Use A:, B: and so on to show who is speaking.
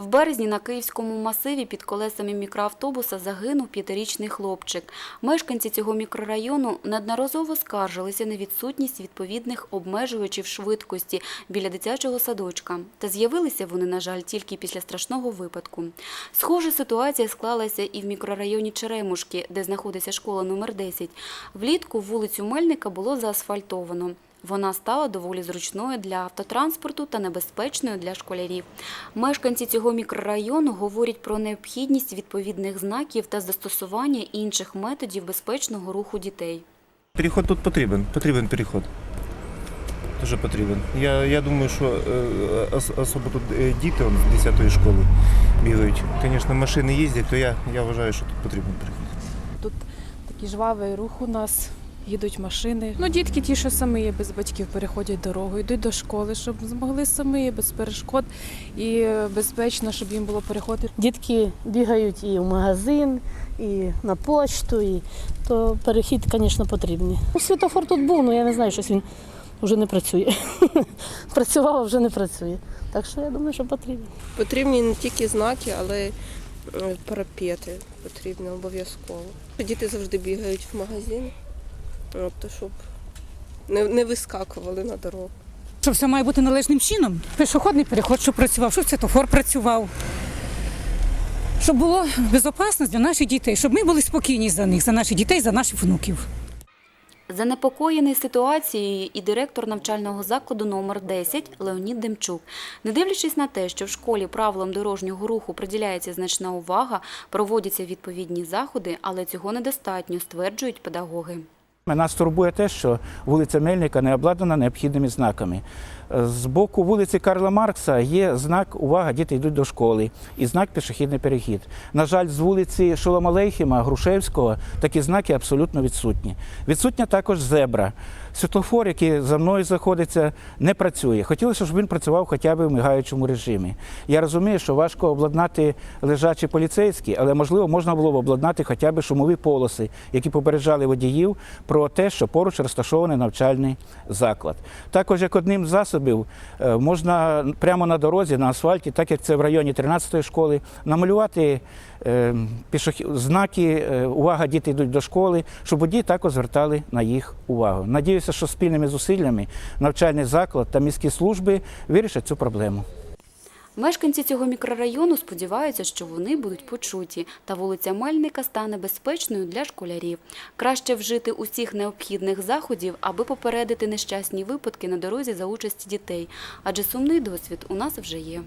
A: В березні на Київському масиві під колесами мікроавтобуса загинув п'ятирічний хлопчик. Мешканці цього мікрорайону неодноразово скаржилися на відсутність відповідних обмежувачів швидкості біля дитячого садочка. Та з'явилися вони, на жаль, тільки після страшного випадку. Схожа ситуація склалася і в мікрорайоні Черемушки, де знаходиться школа номер 10. Влітку вулицю Мельника було заасфальтовано. Вона стала доволі зручною для автотранспорту та небезпечною для школярів. Мешканці цього мікрорайону говорять про необхідність відповідних знаків та застосування інших методів безпечного руху дітей.
B: Переход тут потрібен, потрібен переход. Дуже потрібен. Я, я думаю, що е, ос- особо тут е, діти он, з 10-ї школи бігають. Звісно, машини їздять, то я, я вважаю, що тут потрібен переход.
C: Тут такий жвавий рух у нас, їдуть машини. Ну, дітки ті, що самі без батьків переходять дорогу, йдуть до школи, щоб змогли самі без перешкод і безпечно, щоб їм було переходити.
D: Дітки бігають і в магазин, і на почту, і то перехід, звісно, потрібний. Ну, Світофор тут був, але я не знаю, щось він вже не працює. Працював, а вже не працює. Так що я думаю, що потрібно.
E: Потрібні не тільки знаки, але е, парапети потрібні обов'язково. Діти завжди бігають в магазин, от, то щоб не, не вискакували на дорогу.
F: Що все має бути належним чином. Пішохідний переход, щоб працював, щоб світофор працював. Щоб було безпечність для наших дітей, щоб ми були спокійні за них, за наших дітей, за наших внуків.
A: Занепокоєний ситуацією і директор навчального закладу номер 10 Леонід Демчук. Не дивлячись на те, що в школі правилам дорожнього руху приділяється значна увага, проводяться відповідні заходи, але цього недостатньо, стверджують педагоги.
G: Нас турбує те, що вулиця Мельника не обладнана необхідними знаками. З боку вулиці Карла Маркса є знак Увага, діти йдуть до школи і знак пішохідний перехід. На жаль, з вулиці Шолома Лейхіма, Грушевського такі знаки абсолютно відсутні. Відсутня також зебра. Світлофор, який за мною знаходиться, не працює. Хотілося, щоб він працював хоча б в мигаючому режимі. Я розумію, що важко обладнати лежачі поліцейські, але можливо можна було б обладнати хоча б шумові полоси, які попереджали водіїв про те, що поруч розташований навчальний заклад. Також як одним з засобів е, можна прямо на дорозі, на асфальті, так як це в районі 13-ї школи, намалювати е, знаки е, Увага, діти йдуть до школи, щоб водії також звертали на їх увагу. Надіюся, що спільними зусиллями навчальний заклад та міські служби вирішать цю проблему.
A: Мешканці цього мікрорайону сподіваються, що вони будуть почуті, та вулиця Мельника стане безпечною для школярів. Краще вжити усіх необхідних заходів, аби попередити нещасні випадки на дорозі за участі дітей, адже сумний досвід у нас вже є.